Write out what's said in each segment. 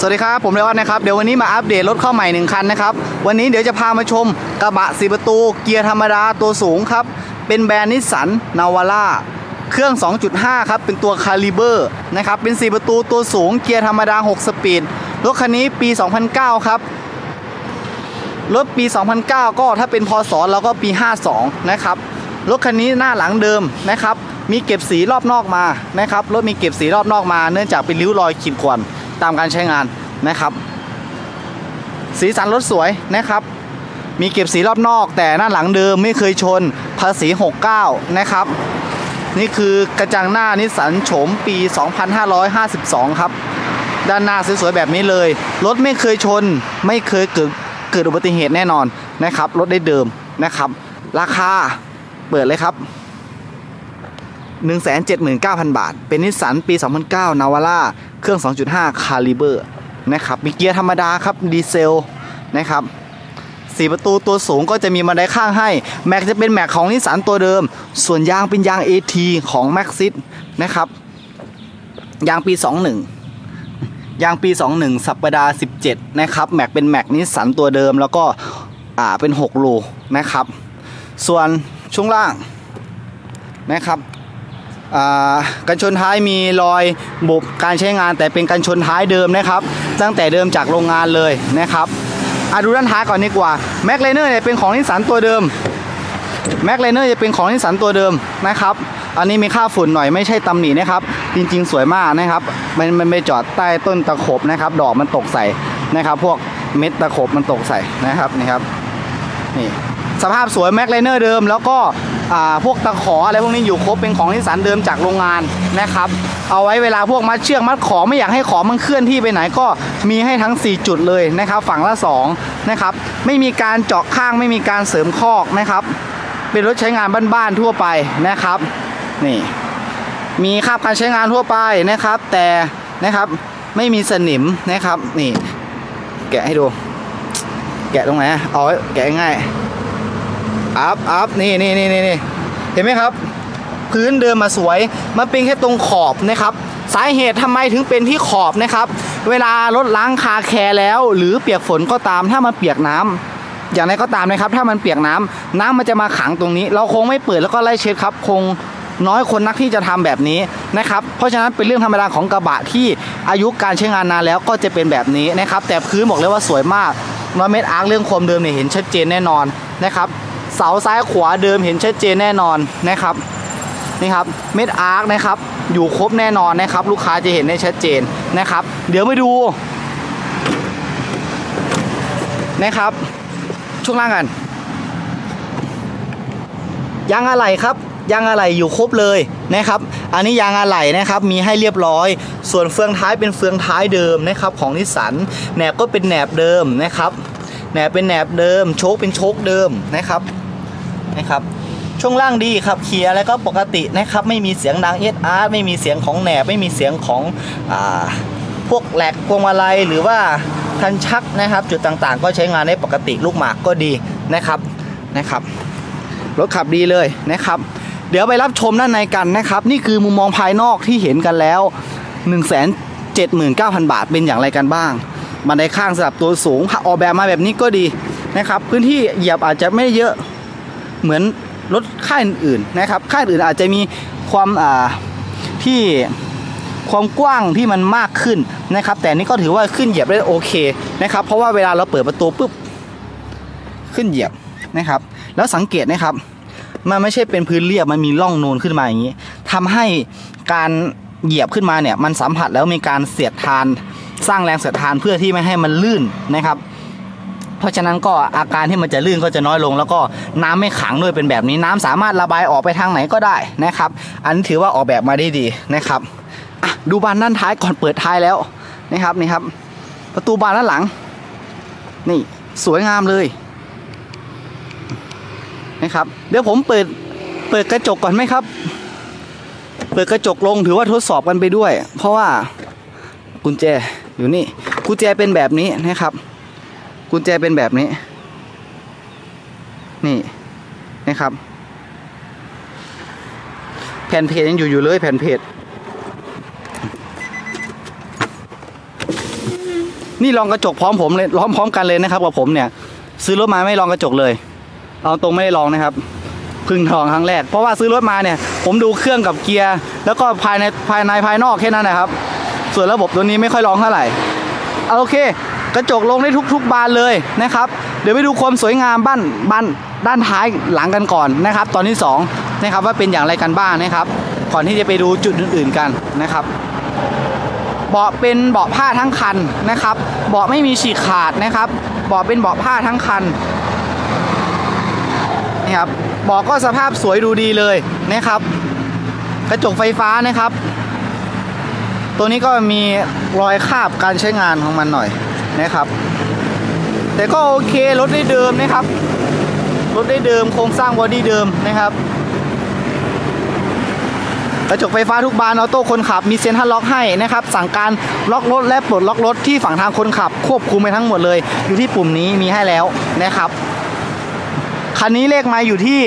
สวัสดีครับ ผมเลออนนะครับ เดี๋ยววันนี้มาอัปเดตรถเข้าใหม่หนึ่งคันนะครับ วันนี้เดี๋ยวจะพามาชมกระบะสีประตู เกียร์ธรรมดาตัวสูงครับ เป็นแบรนด์นิสสันนาวาร่าเครื่อง 2.5 ครับ เป็นตัวคาลิเบอร์นะครับ เป็น4ประตูตัวสูง เกียร์ธรรมดา 6 สปีด รถคันนี้ปี 2009 ครับ รถปี 2009 ก็ถ้าเป็นพศเราก็ปี 52 นะครับ รถคันนี้หน้าหลังเดิมนะครับ มีเก็บสีรอบนอกมา นะครับ รถมีเก็บสีรอบนอกมา เนื่องจากเป็นริ้วรอยขีดข่วน ตามการใช้งานนะครับ สีสันรถสวยนะครับ มีเก็บสีรอบนอก แต่หน้าหลังเดิมไม่เคยชนภาษี 69 นะครับ นี่คือกระจังหน้านิสสันโฉมปี 2552 ครับ ด้านหน้าสวยๆแบบนี้เลย รถไม่เคยชนไม่เคยเกิดเกิดอุบัติเหตุแน่นอนนะครับ รถได้เดิมนะครับ ราคาเปิดเลยครับ179,000 บาท เป็นนิสสันปี 2009 นาวาร่า เครื่อง 2.5 คาลิเบอร์นะครับมีเกียร์ธรรมดาครับดีเซลนะครับสีประตูตัวสูงก็จะมีบันไดข้างให้ แม็กจะเป็นแม็กของนิสสันตัวเดิม ส่วนยางเป็นยาง AT ของ m a x ซินะครับ ยางปี 21 ยางปี 21 สัปดาห์ 17 นะครับ แม็กเป็นแม็กนิสสันตัวเดิมแล้วก็อ่าเป็น6รูนะครับ ส่วนช่วงล่างนะครับ กันชนท้ายมีรอยบุบการใช้งานแต่เป็นกันชนท้ายเดิมนะครับ ตั้งแต่เดิมจากโรงงานเลยนะครับอะดูด้านท้ายก่อนดีกว่าแม็กไลเนอร์เนี่ยเป็นของนิสสันตัวเดิมแม็กไลเนอร์จะเป็นของนิสสันตัวเดิมนะครับ อันนี้มีค่าฝุ่นหน่อยไม่ใช่ตำหนินะครับ จริงๆ สวยมากนะครับ มันมันไปจอดใต้ต้นตะขบนะครับ ดอกมันตกใส่นะครับ พวกเม็ดตะขบมันตกใส่นะครับนี่ครับนี่สภาพสวยแม็กไลเนอร์เดิม แล้วก็ พวกตะขออะไรพวกนี้อยู่ครบเป็นของนิสสันเดิมจากโรงงานนะครับ เอาไว้เวลาพวกมัดเชือกมัดของไม่อยากให้ของมันเคลื่อนที่ไปไหนก็มีให้ทั้ง 4 จุดเลยนะครับ ฝั่งละ2นะครับไม่มีการเจาะข้างไม่มีการเสริมคอกนะครับ เป็นรถใช้งานบ้านๆทั่วไปนะครับนี่มีคราบการใช้งานทั่วไปนะครับ แต่นะครับไม่มีสนิมนะครับนี่ แกะให้ดู แกะตรงไหนอะเอาแกะง่าย อัพอัพนี่นี่นี่นี่เห็นไหมครับ พื้นเดิมมาสวย มันเป็นแค่ตรงขอบนะครับ สาเหตุทำไมถึงเป็นที่ขอบนะครับ เวลารถล้างคาแคร์แล้ว หรือเปียกฝนก็ตามถ้ามันเปียกน้ำอย่างไรก็ตามนะครับ ถ้ามันเปียกน้ำน้ำมันจะมาขังตรงนี้ เราคงไม่เปิดแล้วก็ไล่เช็ดครับ คงน้อยคนนักที่จะทำแบบนี้นะครับ เพราะฉะนั้นเป็นเรื่องธรรมดาของกระบะที่อายุการใช้งานนานแล้วก็จะเป็นแบบนี้นะครับ แต่พื้นบอกเลยว่าสวยมากนอเม็ดอาร์เรื่องความเดิมเนี่ยเห็นชัดเจนแน่นอนนะครับ เสาซ้ายขวาเดิมเห็นชัดเจนแน่นอนนะครับนี่ครับเม็ดอาร์คนะครับอยู่ครบแน่นอนนะครับ ลูกค้าจะเห็นได้ชัดเจนนะครับ เดี๋ยวไปดูนะครับ ช่วงล่างกันยางอะไหล่ครับยางอะไหล่อยู่ครบเลยนะครับ อันนี้ยางอะไหล่นะครับมีให้เรียบร้อย ส่วนเฟืองท้ายเป็นเฟืองท้ายเดิมนะครับ ของนิสสันแหนบก็เป็นแหนบเดิมนะครับแหนบเป็นแหนบเดิม โชคเป็นโชคเดิมนะครับ นะครับ ช่วงล่างดีครับเคลียร์อะไรก็ปกตินะครับ ไม่มีเสียงดังเอสอาร์ไม่มีเสียงของแหนบไม่มีเสียงของอ่าพวกแหลกพวงมาลัยหรือว่าคันชักนะครับ จุดต่างๆ ก็ใช้งานได้ปกติลูกหมากก็ดีนะครับนะครับ รถขับดีเลยนะครับ เดี๋ยวไปรับชมด้านในกันนะครับ นี่คือมุมมองภายนอกที่เห็นกันแล้ว 1 7 9 0 0 0 บาทเป็นอย่างไรกันบ้างบันไดข้างสำหรับตัวสูงออกแบบมาแบบนี้ก็ดีนะครับ พื้นที่เหยียบอาจจะไม่เยอะ เหมือนรถค่ายอื่นๆนะครับ ค่ายอื่นอาจจะมีความอ่าที่ความกว้างที่มันมากขึ้นนะครับ แต่นี่ก็ถือว่าขึ้นเหยียบได้โอเคนะครับ เพราะว่าเวลาเราเปิดประตูปุ๊บขึ้นเหยียบนะครับ แล้วสังเกตนะครับ มันไม่ใช่เป็นพื้นเรียบมันมีร่องนูนขึ้นมาอย่างนี้ทำให้การเหยียบขึ้นมาเนี่ยมันสัมผัสแล้วมีการเสียดทานสร้างแรงเสียดทานเพื่อที่ไม่ให้มันลื่นนะครับ เพราะฉะนั้นก็อาการที่มันจะลื่นก็จะน้อยลง แล้วก็น้ำไม่ขังด้วยเป็นแบบนี้น้ำสามารถระบายออกไปทางไหนก็ได้นะครับ อันนี้ถือว่าออกแบบมาได้ดีนะครับดูบานด้านท้ายก่อนเปิดท้ายแล้วนะครับนี่ครับ ประตูบานด้านหลัง นี่สวยงามเลยนะครับ เดี๋ยวผมเปิดเปิดกระจกก่อนไหมครับ เปิดกระจกลงถือว่าทดสอบกันไปด้วย เพราะว่ากุญแจอยู่นี่กุญแจเป็นแบบนี้นะครับ กุญแจเป็นแบบนี้ นี่นะครับ แผ่นเพจยังอยู่อยู่เลยแผ่นเพจนี่ลองกระจกพร้อมผมเลยล้อมพร้อมกันเลยนะครับกับผมเนี่ย ซื้อรถมาไม่ลองกระจกเลยเอาตรงไม่ได้ลองนะครับพึ่งทองครั้งแรกเพราะว่าซื้อรถมาเนี่ย ผมดูเครื่องกับเกียร์ แล้วก็ภายในภายในภายนอกแค่นั้นนะครับ ส่วนระบบตัวนี้ไม่ค่อยลองเท่าไหร่เอาโอเค กระจกลงได้ทุก ๆ บานเลยนะครับ เดี๋ยวไปดูความสวยงามบ้านบ้านด้านท้ายหลังกันก่อนนะครับ ตอนที่สองนะครับว่าเป็นอย่างไรกันบ้างนะครับ ก่อนที่จะไปดูจุดอื่น ๆกันนะครับ เบาะเป็นเบาะผ้าทั้งคันนะครับ เบาะไม่มีฉีกขาดนะครับ เบาะเป็นเบาะผ้าทั้งคันนี่ครับเบาะก็สภาพสวยดูดีเลยนะครับ กระจกไฟฟ้านะครับ ตัวนี้ก็มีรอยคาบการใช้งานของมันหน่อย นะครับ แต่ก็โอเครถได้เดิมนะครับ รถได้เดิมโครงสร้างบอดี้เดิมนะครับ กระจกไฟฟ้าทุกบานออโต้คนขับมีเซ็นทรัลล็อกให้นะครับ สั่งการล็อกรถและปลดล็อกรถที่ฝั่งทางคนขับ ควบคุมไปทั้งหมดเลย อยู่ที่ปุ่มนี้มีให้แล้วนะครับคันนี้เลขไมาอยู่ที่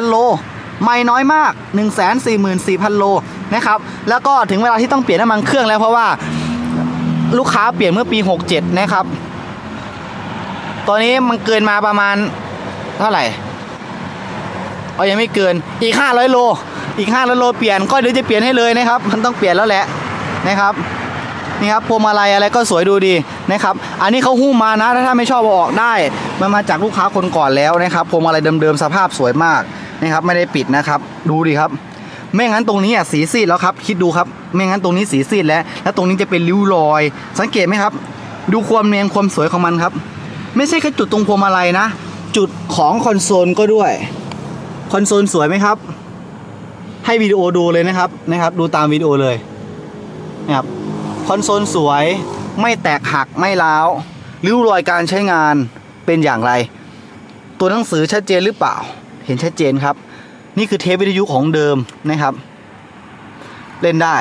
144,000 โล ไม่น้อยมาก 144,000 โล นะครับ แล้วก็ถึงเวลาที่ต้องเปลี่ยนน้ำมันเครื่องแล้วเพราะว่าลูกค้าเปลี่ยนเมื่อปี 67 นะครับ ตอนนี้มันเกินมาประมาณเท่าไหร่เอายังไม่เกิน อีก 500 โล อีก 500 โลเปลี่ยน ก็เดี๋ยวจะเปลี่ยนให้เลยนะครับ มันต้องเปลี่ยนแล้วแหละนะครับ นี่ครับพวงมาลัยอะไรก็สวยดูดีนะครับ อันนี้เขาหุ้มมานะ ถ้าท่านไม่ชอบเอาออกได้ มันมาจากลูกค้าคนก่อนแล้วนะครับพวงมาลัยเดิมๆสภาพสวยมากนะครับ ไม่ได้ปิดนะครับ ดูดิครับ ไม่งั้นตรงนี้อะสีซีดแล้วครับคิดดูครับ ไม่งั้นตรงนี้สีซีดแล้ว แล้วตรงนี้จะเป็นริ้วรอย สังเกตไหมครับ ดูความเนียนความสวยของมันครับ ไม่ใช่แค่จุดตรงพวงมาลัยนะ จุดของคอนโซลก็ด้วย คอนโซลสวยไหมครับ ให้วิดีโอดูเลยนะครับนะครับ ดูตามวิดีโอเลยนะครับคอนโซลสวยไม่แตกหักไม่ร้าวริ้วรอยการใช้งานเป็นอย่างไร ตัวหนังสือชัดเจนหรือเปล่า เห็นชัดเจนครับ นี่คือเทปวิทยุของเดิมนะครับ เล่นได้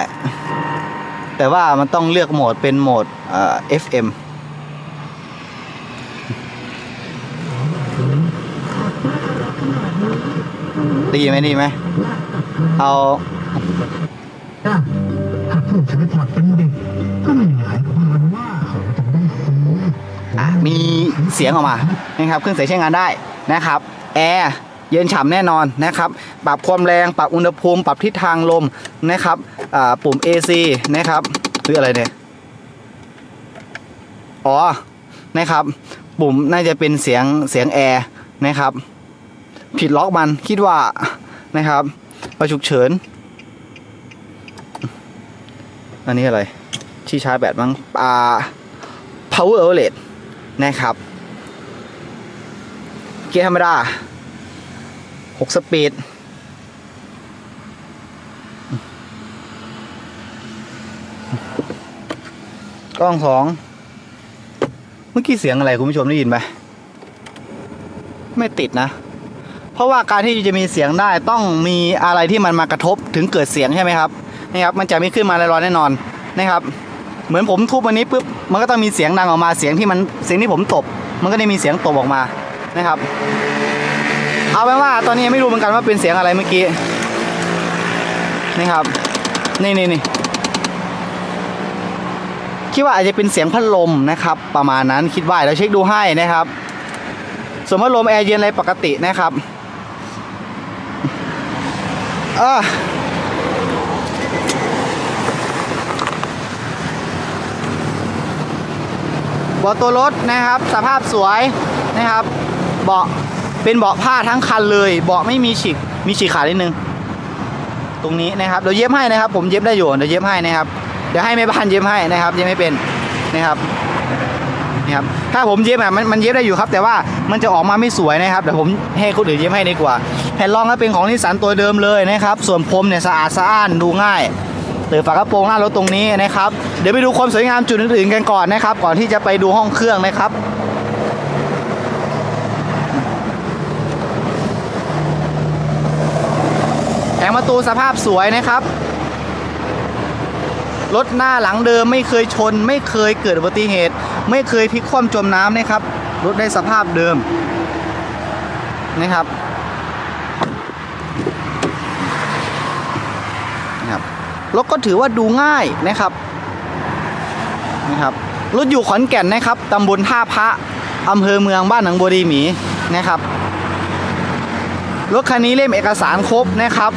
แต่ว่ามันต้องเลือกโหมดเป็นโหมดเอ่อ FM ดีไหมดีไหม เอาอะหาผู้ใช้พอร์ตเป็นเด็กก็ไม่หมายความว่าเขาจะได้ซื้อมีเสียงออกมานะครับ เครื่องเสียงใช้งานได้นะครับ แอร์ เย็นฉ่ำแน่นอนนะครับ ปรับความแรง ปรับอุณหภูมิ ปรับทิศทางลมนะครับปุ่ม AC นะครับหรืออะไรเนี่ย อ๋อ นะครับ ปุ่มน่าจะเป็นเสียงเสียงแอร์นะครับ ผิดล็อกมันคิดว่านะครับประฉุกเฉิน อันนี้อะไร ที่ชาร์จแบตมั้งอ่า power outlet นะครับ เกียร์ธรรมดา 6สปีดกล้องสองเมื่อกี้เสียงอะไรคุณผู้ชมได้ยินไหมไม่ติดนะ เพราะว่าการที่จะมีเสียงได้ต้องมีอะไรที่มันมากระทบถึงเกิดเสียงใช่ไหมครับนี่ครับมันจะไม่ขึ้นมาลอยๆแน่นอนนะครับ เหมือนผมทุบอันนี้ปุ๊บมันก็ต้องมีเสียงดังออกมาเสียงที่มันเสียงที่ผมตบ มันก็ได้มีเสียงตบออกมานะครับ เอาเป็นว่าตอนนี้ไม่รู้เหมือนกันว่าเป็นเสียงอะไรเมื่อกี้นี่ครับ นี่นี่นี่คิดว่าอาจจะเป็นเสียงพัดลมนะครับ ประมาณนั้นคิดว่าเราเช็คดูให้นะครับส่วนพัดลมแอร์เย็นอะไรปกตินะครับเออเบาะตัวรถนะครับ สภาพสวยนะครับ เบาะ เป็นเบาะผ้าทั้งคันเลย เบาะไม่มีฉีกมีฉีกขาดนิดนึง ตรงนี้นะครับเดี๋ยวเย็บให้นะครับ ผมเย็บได้อยู่เดี๋ยวเย็บให้นะครับเดี๋ยวให้แม่บ้านเย็บให้นะครับเย็บไม่เป็นนะครับนี่ครับถ้าผมเย็บอะมันมันเย็บได้อยู่ครับ แต่ว่ามันจะออกมาไม่สวยนะครับเดี๋ยวผมให้คนอื่นเย็บให้ดีกว่า แผ่นรองก็เป็นของนิสสันตัวเดิมเลยนะครับ ส่วนพรมเนี่ยสะอาดสะอ้านดูง่ายเปิดฝากระโปรงหน้ารถตรงนี้นะครับ เดี๋ยวไปดูความสวยงามจุดอื่นๆกันก่อนนะครับ ก่อนที่จะไปดูห้องเครื่องนะครับ แผ งประตูสภาพสวยนะครับ รถหน้าหลังเดิมไม่เคยชน ไม่เคยเกิดอุบัติเหตุ ไม่เคยพลิกคว่ำจมน้ำนะครับ รถได้สภาพเดิมนะครับนะครับรถก็ถือว่าดูง่ายนะครับนะครับรถอยู่ขอนแก่นนะครับตำบลท่าพระอำเภอเมืองบ้านหนองบัวดีหมีนะครับ รถคันนี้เล่มเอกสารครบนะครับ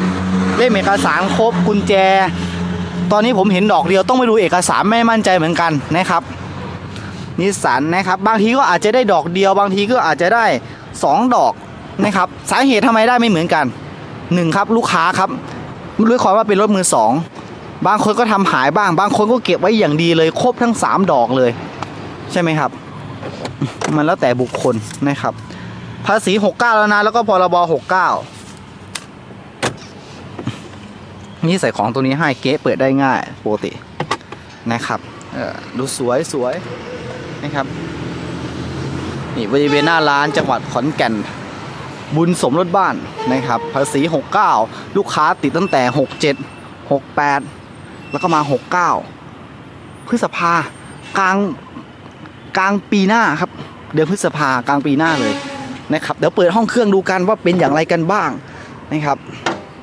เล่มเอกสารครบกุญแจ ตอนนี้ผมเห็นดอกเดียวต้องไปดูเอกสารไม่มั่นใจเหมือนกันนะครับนิสสันนะครับบางทีก็อาจจะได้ดอกเดียว บางทีก็อาจจะได้ 2 ดอกนะครับสาเหตุทำไมได้ไม่เหมือนกันหนึ่งครับลูกค้าครับด้วยความว่าเป็นรถมือสองบางคนก็ทำหายบ้าง บางคนก็เก็บไว้อย่างดีเลยครบทั้ง 3 ดอกเลย ใช่ไหมครับ มันแล้วแต่บุคคลนะครับ ภาษี69แล้วนะ แล้วก็พรบ69นี่ใส่ของตัวนี้ให้เก๊เปิดได้ง่ายปกตินะครับดูสวยสวยนะครับนี่บริเวณหน้าร้านจังหวัดขอนแก่น บุญสมรถบ้านนะครับ ภาษี 69 ลูกค้าติดตั้งแต่ 67 68 แล้วก็มา 69 พฤษภากลางกลางปีหน้าครับ เดือนพฤษภากลางปีหน้าเลย นะครับเดี๋ยวเปิดห้องเครื่องดูกันว่าเป็นอย่างไรกันบ้างนะครับ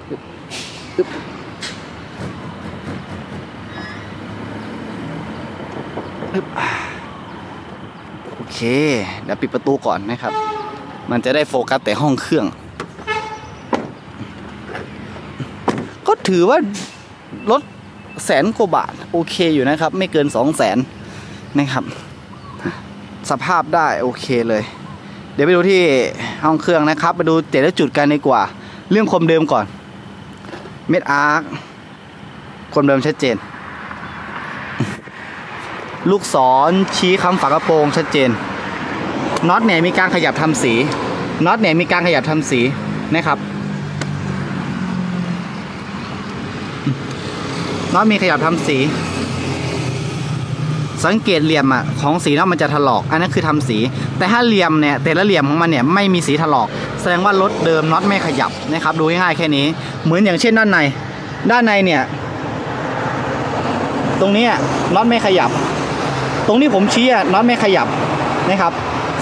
อึ๊บอึ๊บโอเค เดี๋ยวปิดประตูก่อนนะครับ มันจะได้โฟกัสแต่ห้องเครื่อง ก็ถือว่ารถแสนกว่าบาท โอเคอยู่นะครับ ไม่เกินสองแสนนะครับ สภาพได้โอเคเลย เดี๋ยวไปดูที่ห้องเครื่องนะครับไปดูแต่ละจุดกันดีกว่า เรื่องความเดิมก่อน เม็ดอาร์คความเดิมชัดเจน ลูกศรชี้คำฝากระโปรงชัดเจนน็อตเนี่ยมีการขยับทำสีน็อตเนี่ยมีการขยับทำสีนะครับน็อตมีขยับทำสี สังเกตเหลี่ยมอะของสีน็อตมันจะถลอก อันนั้นคือทำสี แต่ถ้าเหลี่ยมเนี่ยแต่ละเหลี่ยมของมันเนี่ยไม่มีสีถลอก แสดงว่ารถเดิมน็อตไม่ขยับนะครับดูง่ายๆแค่นี้ เหมือนอย่างเช่นด้านใน ด้านในเนี่ยตรงนี้น็อตไม่ขยับ ตรงที่ผมชี้อะน็อตไม่ขยับนะครับ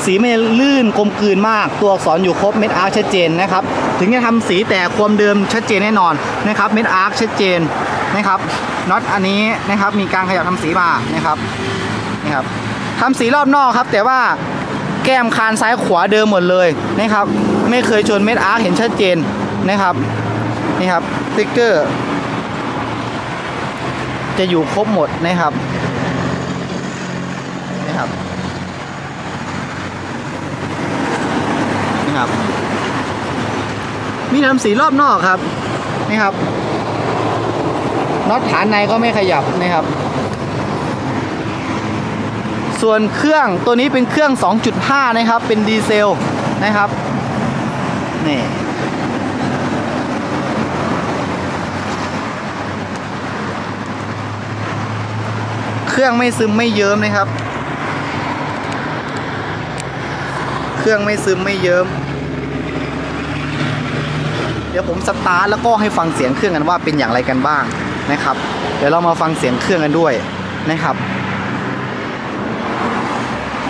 สีไม่ลื่นกลมกลืนมาก ตัวอักษรอยู่ครบเม็ดอาร์ชัดเจนนะครับ ถึงจะทำสีแต่ความเดิมชัดเจนแน่นอนนะครับ เม็ดอาร์ชัดเจน นะครับน็อตอันนี้นะครับมีการขยับทำสีมานะครับนะครับทำสีรอบนอกครับ แต่ว่าแก้มคานซ้ายขวาเดิมหมดเลยนะครับ ไม่เคยชนเม็ดอาร์เห็นชัดเจนนะครับนี่ครับสติ๊กเกอร์ จะอยู่ครบหมดนะครับนะครับนี่ครับมีทำสีรอบนอกครับนี่ครับ น็อตฐานในก็ไม่ขยับนะครับ ส่วนเครื่องตัวนี้เป็นเครื่อง 2.5 นะครับ เป็นดีเซลนะครับนี่เครื่องไม่ซึมไม่เยิ้มนะครับ เครื่องไม่ซึมไม่เยิ้ม เดี๋ยวผมสตาร์ทแล้วก็ให้ฟังเสียงเครื่องกันว่าเป็นอย่างไรกันบ้าง นะครับ เดี๋ยวเรามาฟังเสียงเครื่องกันด้วยนะครับ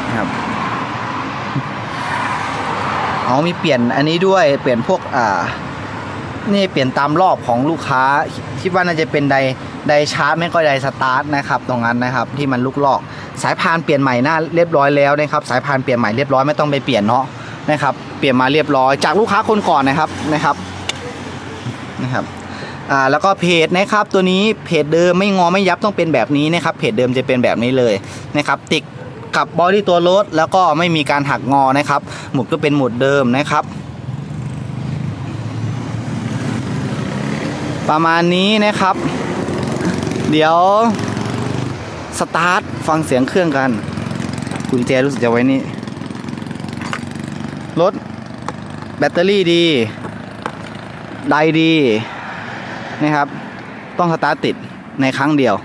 นะครับเอามีเปลี่ยนอันนี้ด้วยเปลี่ยนพวกอ่านี่เปลี่ยนตามรอบของลูกค้า คิดว่าน่าจะเป็นไดไดชาร์จไม่ก็ไดสตาร์ทนะครับ ตรงนั้นนะครับ ที่มันลูกลอก สายพานเปลี่ยนใหม่หน้าเรียบร้อยแล้วนะครับ สายพานเปลี่ยนใหม่เรียบร้อยไม่ต้องไปเปลี่ยนเนาะนะครับ เปลี่ยนมาเรียบร้อยจากลูกค้าคนก่อนนะครับนะครับนะครับ อ่าแล้วก็เพจนะครับตัวนี้เพจเดิมไม่งอไม่ยับต้องเป็นแบบนี้นะครับเพจเดิมจะเป็นแบบนี้เลยนะครับติดกับบอดี้ตัวรถแล้วก็ไม่มีการหักงอนะครับ หมุดก็เป็นหมุดเดิมนะครับ ประมาณนี้นะครับ เดี๋ยวสตาร์ทฟังเสียงเครื่องกันกุญแจรู้สึกจะไว้นี่รถแบตเตอรี่ดี ไดดี นะครับ ต้องสตาร์ทติดในครั้งเดียว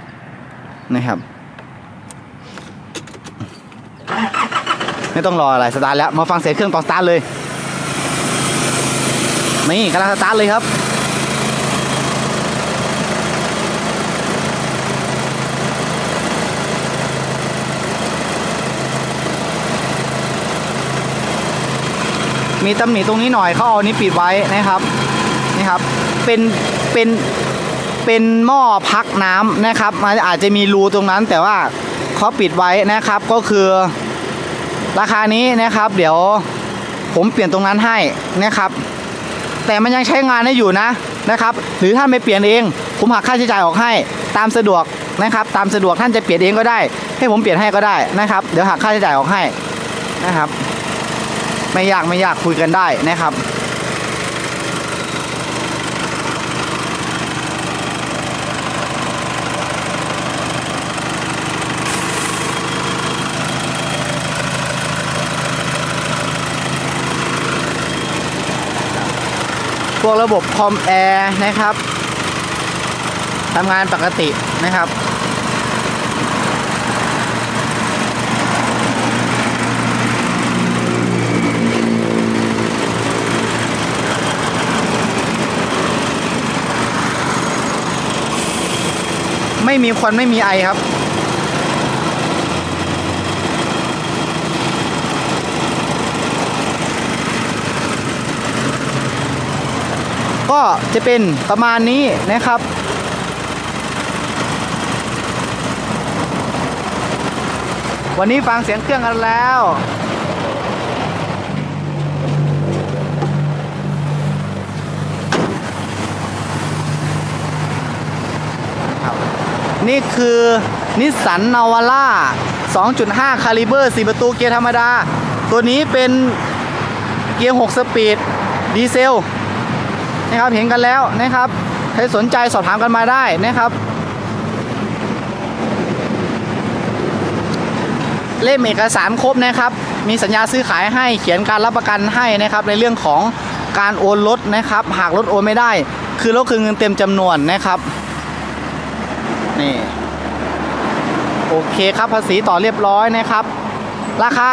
นะครับ ไม่ต้องรออะไรสตาร์ทแล้ว มาฟังเสียงเครื่องตอนสตาร์ทเลย นี่กำลังสตาร์ทเลยครับมีตำหนิตรงนี้หน่อยเขาเอานี้ปิดไว้นะครับนี่ครับ เป็น เป็นเป็นหม้อพักน้ำนะครับ มันอาจจะมีรูตรงนั้น แต่ว่าเขาปิดไว้นะครับก็คือราคานี้นะครับ เดี๋ยวผมเปลี่ยนตรงนั้นให้นะครับ แต่มันยังใช้งานได้อยู่นะนะครับ หรือท่านไม่เปลี่ยนเอง ผมหักค่าใช้จ่ายออกให้ตามสะดวกนะครับ ตามสะดวกท่านจะเปลี่ยนเองก็ได้ ให้ผมเปลี่ยนให้ก็ได้นะครับ เดี๋ยวหักค่าใช้จ่ายออกให้นะครับ ไม่ยากไม่ยากคุยกันได้นะครับ วกระบบคอมแอร์นะครับทำงานปกตินะครับไม่มีควันไม่มีไอครับ ก็จะเป็นประมาณนี้นะครับ วันนี้ฟังเสียงเครื่องกันแล้วนี่คือนิสสันนาวาร่า 2.5 คาลิเบอร์ 4 ประตูเกียร์ธรรมดา ตัวนี้เป็นเกียร์ 6 สปีด ดีเซล นะครับเห็นกันแล้วนะครับใครสนใจสอบถามกันมาได้นะครับ เล่มเอกสารครบนะครับ มีสัญญาซื้อขายให้เขียนการรับประกันให้นะครับ ในเรื่องของการโอนรถนะครับ หากรถโอนไม่ได้ คือรถคือเงินเต็มจำนวนนะครับนี่โอเคครับภาษีต่อเรียบร้อยนะครับ ราคา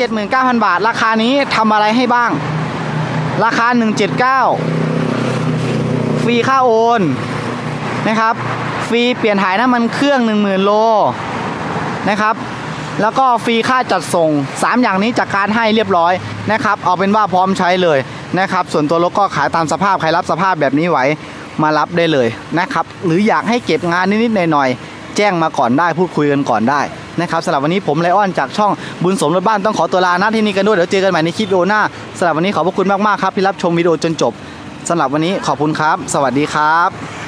179,000 บาท ราคานี้ทำอะไรให้บ้าง ราคา 179 รีค่าโอนนะครับ ฟรีเปลี่ยนถ่ายน้ำมันเครื่อง 10,000 โลนะครับ แล้วก็ฟรีค่าจัดส่ง 3 อย่างนี้จากการให้เรียบร้อยนะครับ เอาเป็นว่าพร้อมใช้เลยนะครับ ส่วนตัวรถก็ขายตามสภาพ ใครรับสภาพแบบนี้ไหวมารับได้เลยนะครับ หรืออยากให้เก็บงานนิดๆหน่อยๆ แจ้งมาก่อนได้พูดคุยกันก่อนได้นะครับสำหรับวันนี้ผมไลออนจากช่องบุญสมรถบ้านต้องขอตัวลาหน้าที่นี้กันด้วย เดี๋ยวเจอกันใหม่ในคลิปวิดีโอหน้าสำหรับวันนี้ขอบพระคุณมากๆครับที่รับชมวิดีโอจนจบ สำหรับวันนี้ขอบคุณครับ สวัสดีครับ